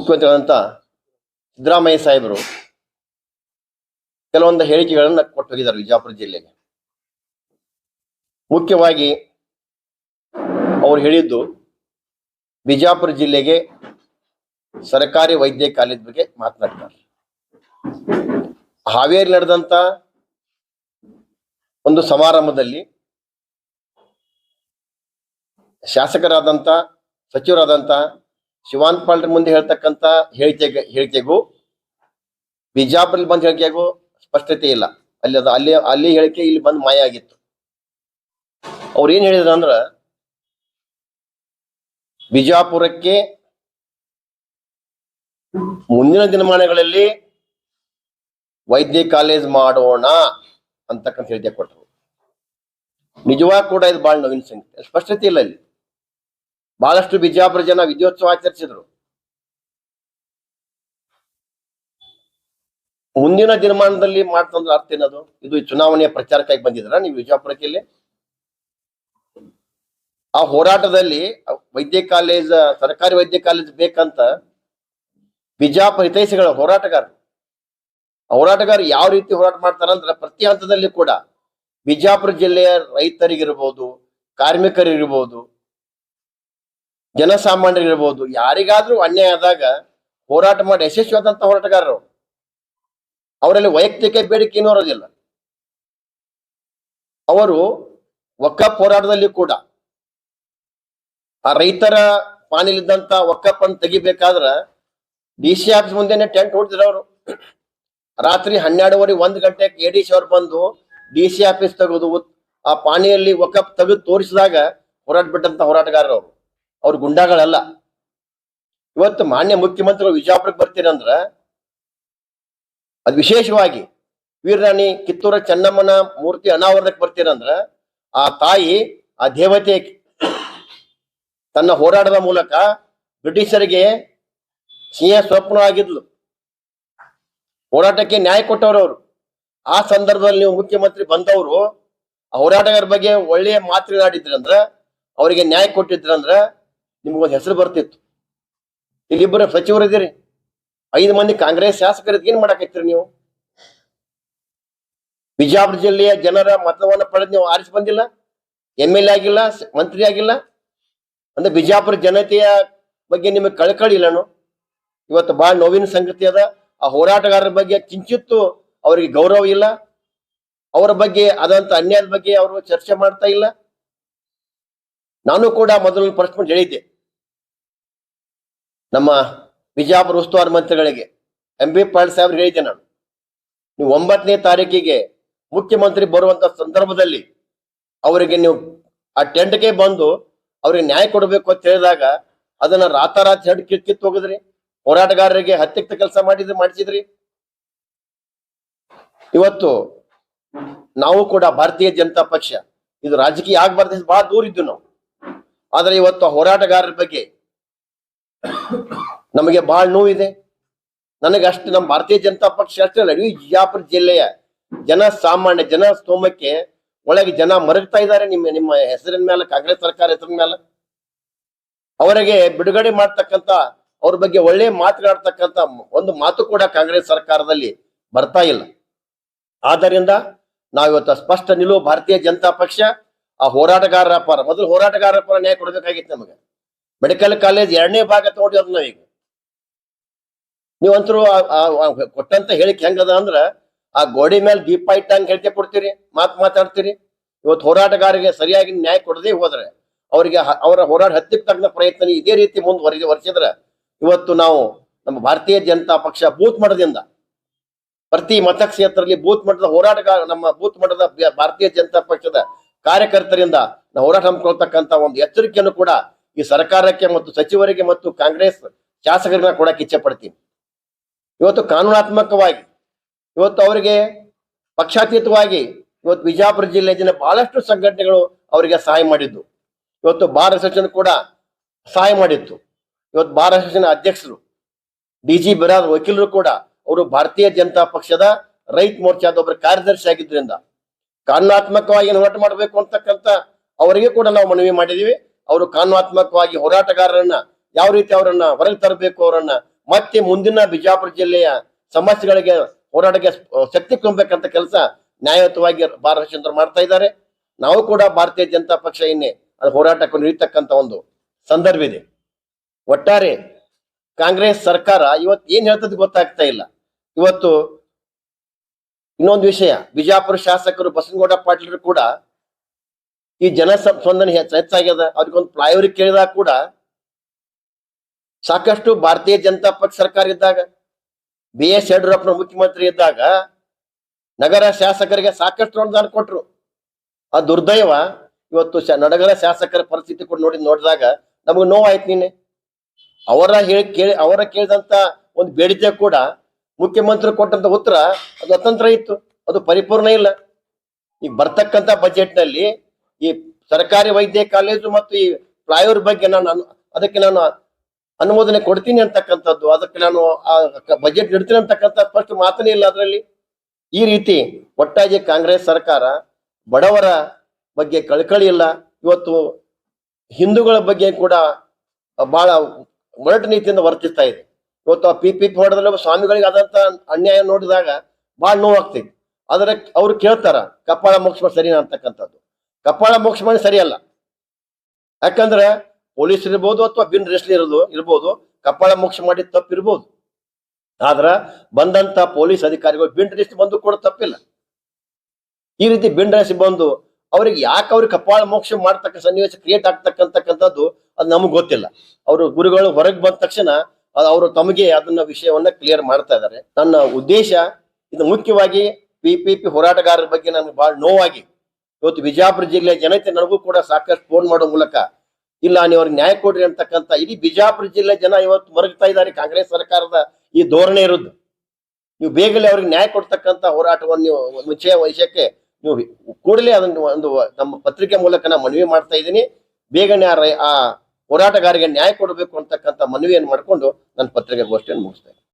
ಮುಖ್ಯಮಂತ್ರಿಗಳಂತ ಸಿದ್ದರಾಮಯ್ಯ ಸಾಹೇಬರು ಕೆಲವೊಂದು ಹೇಳಿಕೆಗಳನ್ನ ಕೊಟ್ಟು ಹೋಗಿದ್ದಾರೆ ವಿಜಯಪುರ ಜಿಲ್ಲೆಗೆ. ಮುಖ್ಯವಾಗಿ ಅವ್ರು ಹೇಳಿದ್ದು ಬಿಜಾಪುರ ಜಿಲ್ಲೆಗೆ ಸರ್ಕಾರಿ ವೈದ್ಯ ಕಾಲೇಜ್ ಬಗ್ಗೆ ಮಾತನಾಡ್ತಾರೆ. ಹಾವೇರಿ ನಡೆದಂತ ಒಂದು ಸಮಾರಂಭದಲ್ಲಿ ಶಾಸಕರಾದಂತ ಸಚಿವರಾದಂತ ಶಿವಾಂತ್ ಪಾಲ್ರ ಮುಂದೆ ಹೇಳ್ತಕ್ಕಂತ ಹೇಳಿಕೆ, ಹೇಳಿಕೆಗೂ ಬಿಜಾಪುರಲ್ಲಿ ಬಂದ ಹೇಳಿಕೆಗೂ ಸ್ಪಷ್ಟತೆ ಇಲ್ಲ. ಅಲ್ಲಿ ಅದು, ಅಲ್ಲಿ ಅಲ್ಲಿ ಹೇಳಿಕೆ ಇಲ್ಲಿ ಬಂದು ಮಾಯ ಆಗಿತ್ತು. ಅವ್ರು ಏನ್ ಹೇಳಿದ್ರು ಅಂದ್ರ, ಬಿಜಾಪುರಕ್ಕೆ ಮುಂದಿನ ದಿನಮಾನಗಳಲ್ಲಿ ವೈದ್ಯ ಕಾಲೇಜ್ ಮಾಡೋಣ ಅಂತಕ್ಕಂತ ಹೇಳಿಕೆ ಕೊಟ್ಟರು. ನಿಜವಾಗ ಕೂಡ ಇದು ಬಹಳ ನವೀನ ಸಂಗತಿ. ಸ್ಪಷ್ಟತೆ ಇಲ್ಲ ಇಲ್ಲಿ. ಬಹಳಷ್ಟು ಬಿಜಾಪುರ ಜನ ವಿಜಯೋತ್ಸವ ಆಚರಿಸಿದ್ರು. ಮುಂದಿನ ದಿನಮಾನದಲ್ಲಿ ಮಾಡ್ತಂದ್ರೆ ಅರ್ಥ ಏನದು? ಇದು ಚುನಾವಣೆಯ ಪ್ರಚಾರಕ್ಕಾಗಿ ಬಂದಿದ್ರ ನೀವು ವಿಜಯಪುರಕ್ಕೆ ಇಲ್ಲಿ? ಆ ಹೋರಾಟದಲ್ಲಿ ವೈದ್ಯ ಕಾಲೇಜ್, ಸರ್ಕಾರಿ ವೈದ್ಯ ಕಾಲೇಜ್ ಬೇಕಂತ ಬಿಜಾಪುರ ಹಿತೈಷಿಗಳ ಹೋರಾಟಗಾರರು. ಹೋರಾಟಗಾರ ಯಾವ ರೀತಿ ಹೋರಾಟ ಮಾಡ್ತಾರಂದ್ರೆ ಪ್ರತಿ ಹಂತದಲ್ಲಿ ಕೂಡ ಬಿಜಾಪುರ ಜಿಲ್ಲೆಯ ರೈತರಿಗಿರ್ಬೋದು ಕಾರ್ಮಿಕರಿರ್ಬೋದು ಜನಸಾಮಾನ್ಯರಿರ್ಬೋದು, ಯಾರಿಗಾದ್ರೂ ಅನ್ಯಾಯ ಆದಾಗ ಹೋರಾಟ ಮಾಡಿ ಯಶಸ್ವಿಯಾದಂತ ಹೋರಾಟಗಾರರು ಅವರಲ್ಲಿ ವೈಯಕ್ತಿಕ ಬೇಡಿಕೆ ಏನೂ ಇರೋದಿಲ್ಲ. ಅವರು ಒಕ್ಕಪ್ ಹೋರಾಟದಲ್ಲಿ ಕೂಡ ಆ ರೈತರ ಪಾನಿಲಿದ್ದಂತ ಒಕ್ಕಪ್ ಅನ್ನು ತೆಗಿಬೇಕಾದ್ರ ಡಿ ಸಿ ಆಫೀಸ್ ಮುಂದೆನೆ ಟೆಂಟ್ ಹೊಡೆದ್ರು ಅವರು. ರಾತ್ರಿ ಹನ್ನೆರಡುವರೆ ಒಂದ್ ಗಂಟೆಗೆ ಎ ಡಿ ಸಿ ಅವ್ರು ಬಂದು ಡಿ ಸಿ ಆಫೀಸ್ ತೆಗೆದು ಆ ಪಾಣಿಯಲ್ಲಿ ಒಕ್ಕಪ್ ತೆಗೆದು ತೋರಿಸಿದಾಗ ಹೋರಾಟ ಬಿಟ್ಟಂತ ಹೋರಾಟಗಾರರು ಅವರು. ಅವ್ರು ಗುಂಡಾಗಳಲ್ಲ. ಇವತ್ತು ಮಾನ್ಯ ಮುಖ್ಯಮಂತ್ರಿಗಳು ವಿಜಾಪುರಕ್ಕೆ ಬರ್ತೀರಂದ್ರ ಅದು ವಿಶೇಷವಾಗಿ ವೀರರಾಣಿ ಕಿತ್ತೂರ ಚೆನ್ನಮ್ಮನ ಮೂರ್ತಿ ಅನಾವರಣಕ್ಕೆ ಬರ್ತೀರಂದ್ರ ಆ ತಾಯಿ, ಆ ದೇವತೆ ತನ್ನ ಹೋರಾಟದ ಮೂಲಕ ಬ್ರಿಟಿಷರಿಗೆ ಸಿಂಹ ಸ್ವಪ್ನ ಆಗಿದ್ಲು. ಹೋರಾಟಕ್ಕೆ ನ್ಯಾಯ ಕೊಟ್ಟವರು ಆ ಸಂದರ್ಭದಲ್ಲಿ ನೀವು ಮುಖ್ಯಮಂತ್ರಿ ಬಂದವರು ಹೋರಾಟಗಾರ ಬಗ್ಗೆ ಒಳ್ಳೆಯ ಮಾತನಾಡಿದ್ರಂದ್ರ ಅವರಿಗೆ ನ್ಯಾಯ ಕೊಟ್ಟಿದ್ರಂದ್ರ ನಿಮ್ಗೊಂದು ಹೆಸರು ಬರ್ತಿತ್ತು. ಇಲ್ಲಿಬ್ಬರು ಸಚಿವರು ಇದ್ದೀರಿ. ಐದು ಮಂದಿ ಕಾಂಗ್ರೆಸ್ ಶಾಸಕರಿಗೆ ಏನ್ ಮಾಡಾಕತ್ತೀರಿ ನೀವು? ಬಿಜಾಪುರ ಜಿಲ್ಲೆಯ ಜನರ ಮತವನ್ನು ಪಡೆದು ನೀವು ಆರಿಸಿ ಬಂದಿಲ್ಲ? ಎಂ ಎಲ್ ಆಗಿಲ್ಲ, ಮಂತ್ರಿ ಆಗಿಲ್ಲ? ಅಂದ್ರೆ ಬಿಜಾಪುರ ಜನತೆಯ ಬಗ್ಗೆ ನಿಮಗೆ ಕಳಕಳಿ ಇಲ್ಲನು ಇವತ್ತು ಬಹಳ ನೋವಿನ ಸಂಗತಿ ಅದ. ಆ ಹೋರಾಟಗಾರರ ಬಗ್ಗೆ ಕಿಂಚಿತ್ತು ಅವರಿಗೆ ಗೌರವ ಇಲ್ಲ. ಅವರ ಬಗ್ಗೆ ಆದಂತ ಅನ್ಯಾಯದ ಬಗ್ಗೆ ಅವರು ಚರ್ಚೆ ಮಾಡ್ತಾ ಇಲ್ಲ. ನಾನು ಕೂಡ ಮೊದಲು ಪ್ರಶ್ನೆ ಹೇಳಿದ್ದೆ ನಮ್ಮ ಬಿಜಾಪುರ ಉಸ್ತುವಾರಿ ಮಂತ್ರಿಗಳಿಗೆ ಎಂ ಬಿ ಪಾಟೀಲ್ ಸಾಹೇಬ್ರಿಗೆ ಹೇಳಿದ್ದೆ ನಾನು. ನೀವು ಒಂಬತ್ತನೇ ತಾರೀಕಿಗೆ ಮುಖ್ಯಮಂತ್ರಿ ಬರುವಂತ ಸಂದರ್ಭದಲ್ಲಿ ಅವರಿಗೆ ನೀವು ಆ ಟೆಂಟ್ಗೆ ಬಂದು ಅವ್ರಿಗೆ ನ್ಯಾಯ ಕೊಡಬೇಕು ಅಂತ ಹೇಳಿದಾಗ ಅದನ್ನ ರಾತಾರಾತ್ ಹೆಡ್ ಕಿತ್ ಕಿತ್ ಹೋಗಿದ್ರಿ ಹೋರಾಟಗಾರರಿಗೆ ಹತ್ತಿಕ್ತ ಕೆಲಸ ಮಾಡಿದ್ರಿ, ಮಾಡಿಸಿದ್ರಿ. ಇವತ್ತು ನಾವು ಕೂಡ ಭಾರತೀಯ ಜನತಾ ಪಕ್ಷ, ಇದು ರಾಜಕೀಯ ಆಗ್ಬಾರ್ದು ಬಹಳ ದೂರ ಇದ್ದು ನಾವು. ಆದ್ರೆ ಇವತ್ತು ಹೋರಾಟಗಾರರ ಬಗ್ಗೆ ನಮಗೆ ಬಹಳ ನೋವಿದೆ. ನನಗೆ ಅಷ್ಟು ನಮ್ಮ ಭಾರತೀಯ ಜನತಾ ಪಕ್ಷ ಅಷ್ಟೇ ಅಲ್ಲ, ಇಡೀ ಜಿಲ್ಲೆಯ ಜನ ಸಾಮಾನ್ಯ ಜನ ಸ್ತೋಮಕ್ಕೆ ಒಳಗೆ ಜನ ಮರಗ್ತಾ ಇದ್ದಾರೆ. ನಿಮ್ಮ ನಿಮ್ಮ ಹೆಸರಿನ ಮೇಲೆ, ಕಾಂಗ್ರೆಸ್ ಸರ್ಕಾರ ಹೆಸರಿನ ಮೇಲೆ. ಅವರಿಗೆ ಬಿಡುಗಡೆ ಮಾಡ್ತಕ್ಕಂತ ಅವ್ರ ಬಗ್ಗೆ ಒಳ್ಳೆ ಮಾತನಾಡ್ತಕ್ಕಂತ ಒಂದು ಮಾತು ಕೂಡ ಕಾಂಗ್ರೆಸ್ ಸರ್ಕಾರದಲ್ಲಿ ಬರ್ತಾ ಇಲ್ಲ. ಆದ್ದರಿಂದ ನಾವಿವತ್ತು ಸ್ಪಷ್ಟ ನಿಲುವು ಭಾರತೀಯ ಜನತಾ ಪಕ್ಷ, ಆ ಹೋರಾಟಗಾರರ ಪರ, ಮೊದಲು ಹೋರಾಟಗಾರರ ಪರ ನ್ಯಾಯ ಕೊಡಬೇಕಾಗಿತ್ತು ನಮಗೆ. ಮೆಡಿಕಲ್ ಕಾಲೇಜ್ ಎರಡನೇ ಭಾಗ ತಗೊಂಡಿರೋದು ನಾವೀಗ ನೀವಂತರೂ ಕೊಟ್ಟಂತ ಹೇಳಿಕೆ ಹೆಂಗದ ಅಂದ್ರ, ಆ ಗೋಡೆ ಮೇಲೆ ದೀಪ ಇಟ್ಟಂಗೆ ಹೇಳ್ತೇ ಕೊಡ್ತೀರಿ, ಮಾತು ಮಾತಾಡ್ತೀರಿ. ಇವತ್ತು ಹೋರಾಟಗಾರರಿಗೆ ಸರಿಯಾಗಿ ನ್ಯಾಯ ಕೊಡದೇ ಹೋದ್ರೆ, ಅವರಿಗೆ ಅವರ ಹೋರಾಟ ಹತ್ತಿಕ್ ತಗ್ನ ಪ್ರಯತ್ನ ಇದೇ ರೀತಿ ಮುಂದುವರಿ ವರ್ಷಿದ್ರೆ ಇವತ್ತು ನಾವು ನಮ್ಮ ಭಾರತೀಯ ಜನತಾ ಪಕ್ಷ ಬೂತ್ ಮಠದಿಂದ ಪ್ರತಿ ಮತಕ್ಷೇತ್ರದಲ್ಲಿ ಬೂತ್ ಮಟ್ಟದ ಹೋರಾಟಗಾರ, ನಮ್ಮ ಬೂತ್ ಮಟ್ಟದ ಭಾರತೀಯ ಜನತಾ ಪಕ್ಷದ ಕಾರ್ಯಕರ್ತರಿಂದ ನಾವು ಹೋರಾಟ ಹಮ್ಮಿಕೊಳ್ತಕ್ಕಂತ ಒಂದು ಎಚ್ಚರಿಕೆಯನ್ನು ಕೂಡ ಈ ಸರ್ಕಾರಕ್ಕೆ ಮತ್ತು ಸಚಿವರಿಗೆ ಮತ್ತು ಕಾಂಗ್ರೆಸ್ ಶಾಸಕರನ್ನ ಕೊಡಕ್ಕೆ ಇಚ್ಛೆ ಪಡ್ತೀನಿ. ಇವತ್ತು ಕಾನೂನಾತ್ಮಕವಾಗಿ, ಇವತ್ತು ಅವರಿಗೆ ಪಕ್ಷಾತೀತವಾಗಿ, ಇವತ್ತು ಬಿಜಾಪುರ ಜಿಲ್ಲೆ ಜನ ಬಹಳಷ್ಟು ಸಂಘಟನೆಗಳು ಅವರಿಗೆ ಸಹಾಯ ಮಾಡಿದ್ದು. ಇವತ್ತು ಬಾರ್ ಅಸೋಸಿಯೇಷನ್ ಕೂಡ ಸಹಾಯ ಮಾಡಿತ್ತು. ಇವತ್ತು ಬಾರ್ ಅಸೋಸಿಯೇಷನ್ ಅಧ್ಯಕ್ಷರು, ಡಿ ಜಿ ಬಿರಾದ್ ವಕೀಲರು ಕೂಡ ಅವರು ಭಾರತೀಯ ಜನತಾ ಪಕ್ಷದ ರೈತ ಮೋರ್ಚಾದ ಒಬ್ಬರ ಕಾರ್ಯದರ್ಶಿ ಆಗಿದ್ದರಿಂದ ಕಾನೂನಾತ್ಮಕವಾಗಿ ಹೋರಾಟ ಮಾಡಬೇಕು ಅಂತಕ್ಕಂಥ ಅವರಿಗೆ ಕೂಡ ನಾವು ಮನವಿ ಮಾಡಿದೀವಿ ಅವರು ಕಾನೂನಾತ್ಮಕವಾಗಿ ಹೋರಾಟಗಾರರನ್ನ ಯಾವ ರೀತಿ ಅವರನ್ನ ಹೊರಗೆ ತರಬೇಕು ಅವರನ್ನ ಮತ್ತೆ ಮುಂದಿನ ಬಿಜಾಪುರ ಜಿಲ್ಲೆಯ ಸಮಸ್ಯೆಗಳಿಗೆ ಹೋರಾಟಕ್ಕೆ ಶಕ್ತಿ ತುಂಬಬೇಕಂತ ಕೆಲಸ ನ್ಯಾಯಯುತವಾಗಿ ಬಾಲಚಂದ್ರ ಮಾಡ್ತಾ ಇದ್ದಾರೆ. ನಾವು ಕೂಡ ಭಾರತೀಯ ಜನತಾ ಪಕ್ಷ ಇನ್ನೇ ಅದು ಹೋರಾಟಕ್ಕೆ ನಿಲ್ತಕ್ಕಂತ ಒಂದು ಸಂದರ್ಭ ಇದೆ. ಒಟ್ಟಾರೆ ಕಾಂಗ್ರೆಸ್ ಸರ್ಕಾರ ಇವತ್ತು ಏನ್ ಹೇಳ್ತದೆ ಗೊತ್ತಾಗ್ತಾ ಇಲ್ಲ. ಇವತ್ತು ಇನ್ನೊಂದು ವಿಷಯ, ಬಿಜಾಪುರ ಶಾಸಕರು ಬಸನಗೌಡ ಪಾಟೀಲರು ಕೂಡ ಈ ಜನ ಸ್ಪಂದನೆ ಹೆಚ್ಚ- ಹೆಚ್ಚಾಗ್ಯದ. ಅವ್ರಿಗೊಂದು ಫ್ಲೈಓವರ್ ಕೇಳಿದಾಗ ಕೂಡ ಸಾಕಷ್ಟು ಭಾರತೀಯ ಜನತಾ ಪಕ್ಷ ಸರ್ಕಾರ ಇದ್ದಾಗ ಬಿ ಎಸ್ ಯಡಿಯೂರಪ್ಪನ ಮುಖ್ಯಮಂತ್ರಿ ಇದ್ದಾಗ ನಗರ ಶಾಸಕರಿಗೆ ಸಾಕಷ್ಟು ಅನುದಾನ ಕೊಟ್ಟರು ಆ ದುರ್ದೈವ ಇವತ್ತು ನಡಗರ ಶಾಸಕರ ಪರಿಸ್ಥಿತಿ ಕೂಡ ನೋಡಿ ನೋಡಿದಾಗ ನಮಗೆ ನೋವಾಯ್ತು ನಿನ್ನೆ. ಅವರ ಹೇಳಿ ಕೇಳಿ ಅವರ ಕೇಳಿದಂತ ಒಂದು ಬೇಡಿಕೆ ಕೂಡ ಮುಖ್ಯಮಂತ್ರಿ ಕೊಟ್ಟಂತ ಉತ್ತರ ಅದು ಅತಂತ್ರ ಇತ್ತು. ಅದು ಪರಿಪೂರ್ಣ ಇಲ್ಲ. ಈಗ ಬರ್ತಕ್ಕಂತ ಬಜೆಟ್ನಲ್ಲಿ ಈ ಸರ್ಕಾರಿ ವೈದ್ಯ ಕಾಲೇಜು ಮತ್ತು ಈ ಫ್ಲೈಓವರ್ ಬಗ್ಗೆ ನಾನು ಅದಕ್ಕೆ ನಾನು ಅನುಮೋದನೆ ಕೊಡ್ತೀನಿ ಅಂತಕ್ಕಂಥದ್ದು. ಅದಕ್ಕೆ ನಾನು ಬಜೆಟ್ ಇಡ್ತೀನಿ ಅಂತಕ್ಕಂಥ ಫಸ್ಟ್ ಮಾತನೇ ಇಲ್ಲ ಅದರಲ್ಲಿ. ಈ ರೀತಿ ಒಟ್ಟಾಗಿ ಕಾಂಗ್ರೆಸ್ ಸರ್ಕಾರ ಬಡವರ ಬಗ್ಗೆ ಕಳಕಳಿ ಇಲ್ಲ. ಇವತ್ತು ಹಿಂದೂಗಳ ಬಗ್ಗೆ ಕೂಡ ಬಹಳ ಒರಟು ನೀತಿಯಿಂದ ವರ್ತಿಸ್ತಾ ಇದೆ. ಇವತ್ತು ಆ ಪಿ ಪಿ ಹೊಡೆದಲ್ಲಿ ಸ್ವಾಮಿಗಳಿಗೆ ಆದಂತ ಅನ್ಯಾಯ ನೋಡಿದಾಗ ಬಹಳ ನೋವಾಗ್ತೈತಿ ಆದ್ರೆ ಅವ್ರು ಕೇಳ್ತಾರ ಕಪ್ಪಾಳ ಮೋಕ್ಷ ಸರಿನಾ? ಅಂತಕ್ಕಂಥದ್ದು. ಕಪಾಳ ಮೋಕ್ಷ ಮಾಡಿ ಸರಿಯಲ್ಲ. ಯಾಕಂದ್ರೆ ಪೊಲೀಸ್ ಇರ್ಬೋದು ಅಥವಾ ಬಿನ್ ರೆಸ್ಲಿ ಇರೋದು, ಇರ್ಬೋದು ಕಪ್ಪಾಳ ಮೋಕ್ಷ ಮಾಡಿ ತಪ್ಪಿರ್ಬೋದು ಆದ್ರ ಬಂದಂತ ಪೊಲೀಸ್ ಅಧಿಕಾರಿಗಳು ಬಿನ್ ರೆಸ್ಟ್ ಬಂದು ಕೂಡ ತಪ್ಪಿಲ್ಲ. ಈ ರೀತಿ ಬಿನ್ ರೆಸ್ಟ್ ಬಂದು ಅವ್ರಿಗೆ ಯಾಕೆ ಅವ್ರಿಗೆ ಕಪ್ಪಾಳ ಮೋಕ್ಷ ಮಾಡ್ತಕ್ಕ ಸನ್ನಿವೇಶ ಕ್ರಿಯೇಟ್ ಆಗ್ತಕ್ಕಂತಕ್ಕಂಥದ್ದು ಅದು ನಮ್ಗೆ ಗೊತ್ತಿಲ್ಲ. ಅವರು ಗುರುಗಳು ಹೊರಗೆ ಬಂದ ತಕ್ಷಣ ಅವರು ತಮಗೆ ಅದನ್ನ ವಿಷಯವನ್ನ ಕ್ಲಿಯರ್ ಮಾಡ್ತಾ ಇದ್ದಾರೆ ನನ್ನ ಉದ್ದೇಶ ಇದು ಮುಖ್ಯವಾಗಿ ಪಿ ಪಿ ಪಿ ಹೋರಾಟಗಾರರ ಬಗ್ಗೆ ನನಗೆ ಬಹಳ ನೋವಾಗಿ ಇವತ್ತು ಬಿಜಾಪುರ ಜಿಲ್ಲೆ ಜನತೆ ನನಗೂ ಕೂಡ ಸಾಕಷ್ಟು ಫೋನ್ ಮಾಡೋ ಮೂಲಕ, ಇಲ್ಲ, ನೀವು ನ್ಯಾಯ ಕೊಡ್ರಿ ಅಂತಕ್ಕಂಥ ಇಡೀ ಬಿಜಾಪುರ ಜಿಲ್ಲೆ ಜನ ಇವತ್ತು ಮರಗ್ತಾ ಇದ್ದಾರೆ, ಕಾಂಗ್ರೆಸ್ ಸರ್ಕಾರದ ಈ ಧೋರಣೆ ಇರುವುದು ನೀವು ಬೇಗಲೇ ಅವ್ರಿಗೆ ನ್ಯಾಯ ಕೊಡ್ತಕ್ಕಂಥ ಹೋರಾಟವನ್ನು ನೀವು ವಿಷಯ ವಿಷಯಕ್ಕೆ ನೀವು ಕೂಡಲೇ ಅದನ್ನು ಒಂದು ನಮ್ಮ ಪತ್ರಿಕೆ ಮೂಲಕ ನಾನು ಮನವಿ ಮಾಡ್ತಾ ಇದ್ದೀನಿ. ಬೇಗನೆ ಆ ಹೋರಾಟಗಾರರಿಗೆ ನ್ಯಾಯ ಕೊಡಬೇಕು ಅಂತಕ್ಕಂಥ ಮನವಿಯನ್ನು ಮಾಡಿಕೊಂಡು ನನ್ನ ಪತ್ರಿಕೆ ಗೋಷ್ಠಿಯನ್ನು ಮುಗಿಸ್ತೇನೆ